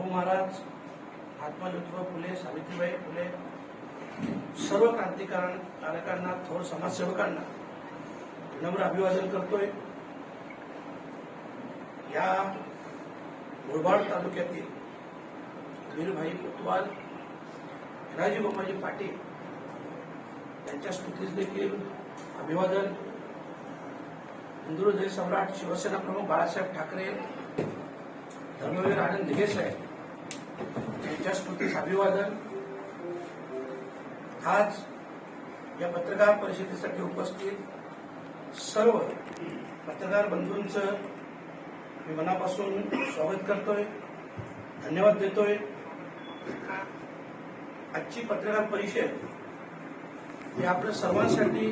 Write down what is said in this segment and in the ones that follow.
शाहू महाराज महात्मा ज्योतिबा फुले सावित्रीबाई फुले सर्व क्रांतिकारकांना थोर समाजसेवकांना विनम्र अभिवादन करतोय. या मुरबाड तालुक्यातील वीरभाई कोतवाल राजी गोपाजी पाटील यांच्या स्मृतीस देखील अभिवादन. हिंदू सम्राट शिवसेना प्रमुख बाळासाहेब ठाकरे धर्मवीर आनंद दिघे साहेब त्यांच्या स्मृतीस अभिवादन आज या पत्रकार परिषदेसाठी उपस्थित सर्व पत्रकार बंधूंचं मी मनापासून स्वागत करतोय धन्यवाद देतोय. आजची पत्रकार परिषद ही आपल्या सर्वांसाठी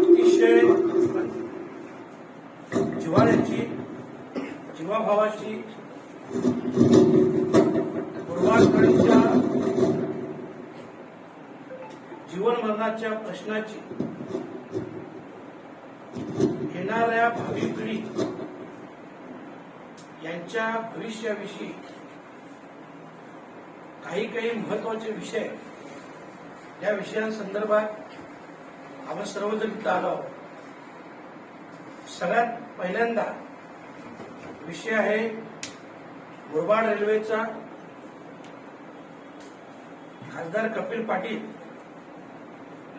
अतिशय जिव्हाळ्याची जीवाभावाची पूर्वाकडच्या जीवन मरणाच्या प्रश्नाची येणाऱ्या भावी पिढी यांच्या भविष्याविषयी काही काही महत्त्वाचे विषय या विषयांसंदर्भात आपण सर्वजण इथं आलो आहोत. सगळ्यात पहिल्यांदा विषय आहे मुरबाड रेल्वेचा खासदार कपिल पाटील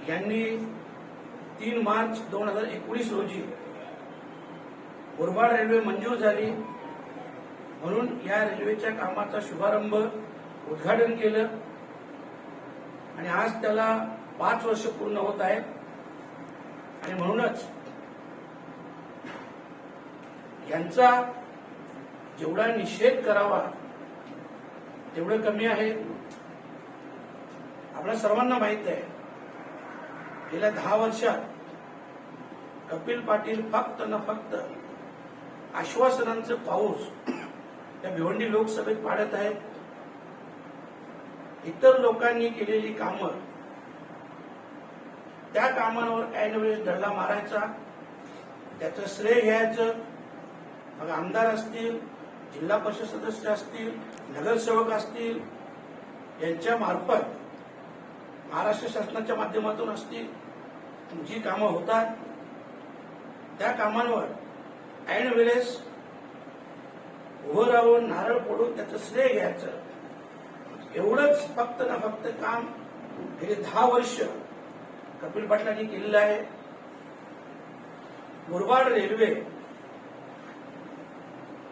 यांनी तीन मार्च दोन हजार एकोणीस रोजी मुरबाड रेल्वे मंजूर झाली. म्हणून या रेल्वेच्या कामाचा शुभारंभ उद्घाटन केलं. आणि आज त्याला पाच वर्ष पूर्ण होत आहेत. आणि म्हणूनच यांचा जेवढा निषेध करावा तेवढं कमी आहे. आपल्या सर्वांना माहीत आहे. गेल्या दहा वर्षात कपिल पाटील फक्त न फक्त आश्वासनांचं पाऊस त्या भिवंडी लोकसभेत पाडत आहेत. इतर लोकांनी केलेली कामं त्या कामांवर काही वेळेस डल्ला मारायचा. त्याचं श्रेय घ्यायचं. मग आमदार असतील जिल्हा परिषद सदस्य असतील नगरसेवक असतील यांच्या मार्फत महाराष्ट्र शासनाच्या माध्यमातून असतील जी कामं होतात त्या कामांवर ऐन वेळेस उभं राहून नारळ फोडून त्याचं श्रेय घ्यायचं. एवढंच फक्त ना फक्त काम गेले दहा वर्ष कपिल पाटलांनी केलेलं आहे. मुरबाड रेल्वे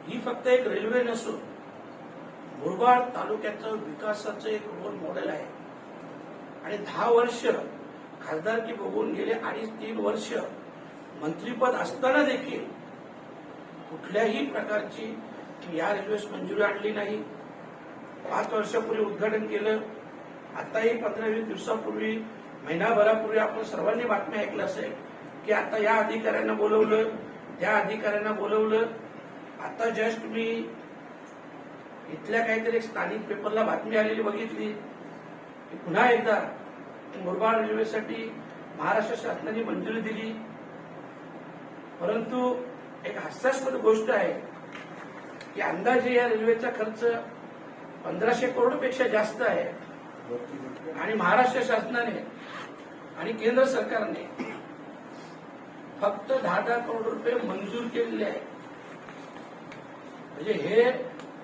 ही फक्त एक रेल्वे नसून मुरबाड तालुक्याचं विकासाचं एक रोल मॉडेल आहे. आणि दहा वर्ष खासदारकी बघून गेले अडीच तीन वर्ष मंत्रीपद असताना देखील कुठल्याही प्रकारची या रेल्वेस मंजुरी आणली नाही. पाच वर्षापूर्वी उद्घाटन केलं. आताही पंधरा वीस दिवसापूर्वी महिनाभरापूर्वी आपण सर्वांनी बातम्या ऐकल्या असेल की आता या अधिकाऱ्यांना बोलवलं त्या अधिकाऱ्यांना बोलवलं. आता जस्ट मी इथल्या काहीतरी एक स्थानिक पेपरला बातमी आलेली बघितली. पुन्हा एकदा मुरबाड रेल्वेसाठी महाराष्ट्र शासनाने मंजुरी दिली. परंतु एक हास्यास्पद गोष्ट आहे की अंदाजे या रेल्वेचा खर्च पंधराशे करोडपेक्षा जास्त आहे. आणि महाराष्ट्र शासनाने आणि केंद्र सरकारने फक्त दहा दहा करोड रुपये मंजूर केलेले आहे. म्हणजे हे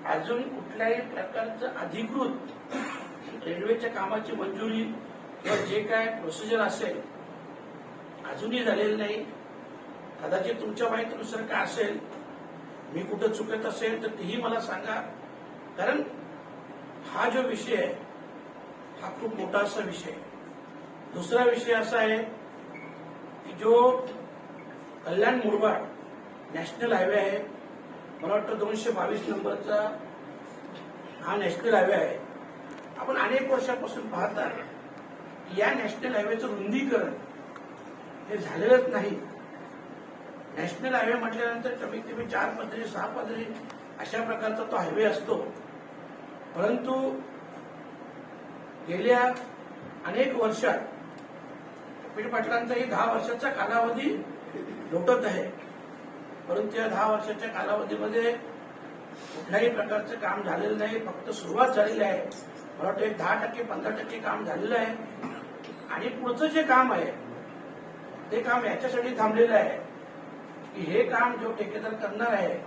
अजून कुठल्याही प्रकारचं अधिकृत रेल्वेच्या कामाची मंजुरी किंवा जे काय प्रोसिजर असेल अजूनही झालेलं नाही. कदाचित तुमच्या माहितीनुसार काय असेल मी कुठं चुकत असेल तर तेही मला सांगा. कारण हा जो विषय आहे हा खूप मोठा असा विषय आहे. दुसरा विषय असा आहे की जो कल्याण मुरबाड नॅशनल हायवे आहे. मला वाटतं दोनशे बावीस नंबरचा हा नॅशनल हायवे आहे. आपण अनेक वर्षापासून पाहतात या नॅशनल हायवेचं रुंदीकरण हे झालेलंच नाही. नॅशनल हायवे म्हटल्यानंतर कमीत कमी चार पदरी सहा पदरी अशा प्रकारचा तो हायवे असतो. परंतु गेल्या अनेक वर्षात कपिल पाटलांचाही दहा वर्षाचा कालावधी लोटत आहे. परंतु या दहा वर्षाच्या कालावधीमध्ये कुठल्याही प्रकारचं काम झालेलं नाही. फक्त सुरुवात झालेली आहे. मला वाटतं एक दहा टक्के पंधरा टक्के काम झालेलं आहे. आणि पुढचं जे काम आहे ते काम याच्यासाठी थांबलेलं आहे की हे काम जो ठेकेदार करणार आहे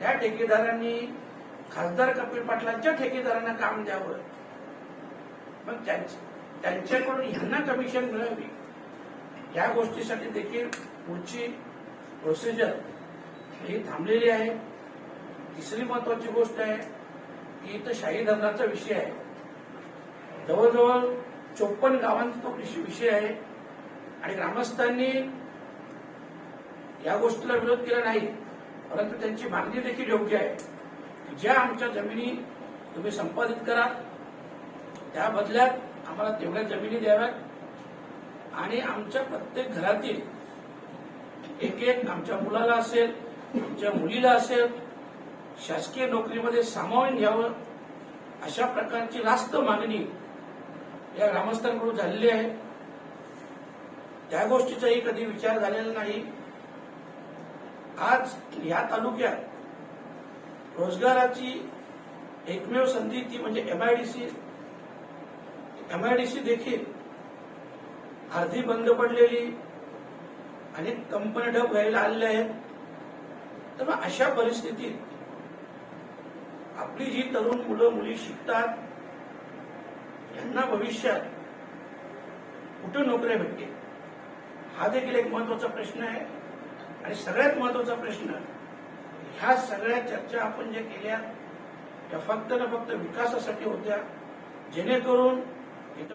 त्या ठेकेदारांनी खासदार कपिल पाटलांच्या ठेकेदारांना काम द्यावं. मग त्यांच्याकडून ह्यांना कमिशन मिळावी. या गोष्टीसाठी देखील पुढची प्रोसिजर ही थांबलेली आहे. तिसरी महत्वाची गोष्ट आहे की इथं शाही धरणाचा विषय आहे. जवळजवळ चोपन्न गावांचा तो विषय विषय आहे. आणि ग्रामस्थांनी या गोष्टीला विरोध केला नाही परंतु त्यांची मागणी देखील योग्य आहे. ज्या आमच्या जमिनी तुम्ही संपादित करा त्या बदल्यात आम्हाला तेवढ्या जमिनी द्याव्यात. आणि आमच्या प्रत्येक घरातील एक एक आमच्या मुलाला असेल आमच्या मुलीला असेल शासकीय नोकरीमध्ये सामावून घ्यावं अशा प्रकारची रास्त मागणी या ग्रामस्थांकडून झालेली आहे. त्या गोष्टीचाही कधी विचार झालेला नाही. आज या तालुक्यात रोजगाराची एकमेव संधी ती म्हणजे एमआयडीसी एमआयडीसी देखील अर्धी बंद पडलेली अनेक कंपन्या ढब घ्यायला आलेल्या आहेत. तर मग अशा परिस्थितीत आपली जी तरुण मुलं मुली शिकतात त्यांना भविष्यात कुठं नोकऱ्या भेटतील? हा देखील एक महत्त्वाचा प्रश्न आहे. आणि सगळ्यात महत्त्वाचा प्रश्न ह्या सगळ्या चर्चा आपण जे केल्या त्या फक्त ना फक्त विकासासाठी होत्या. जेणेकरून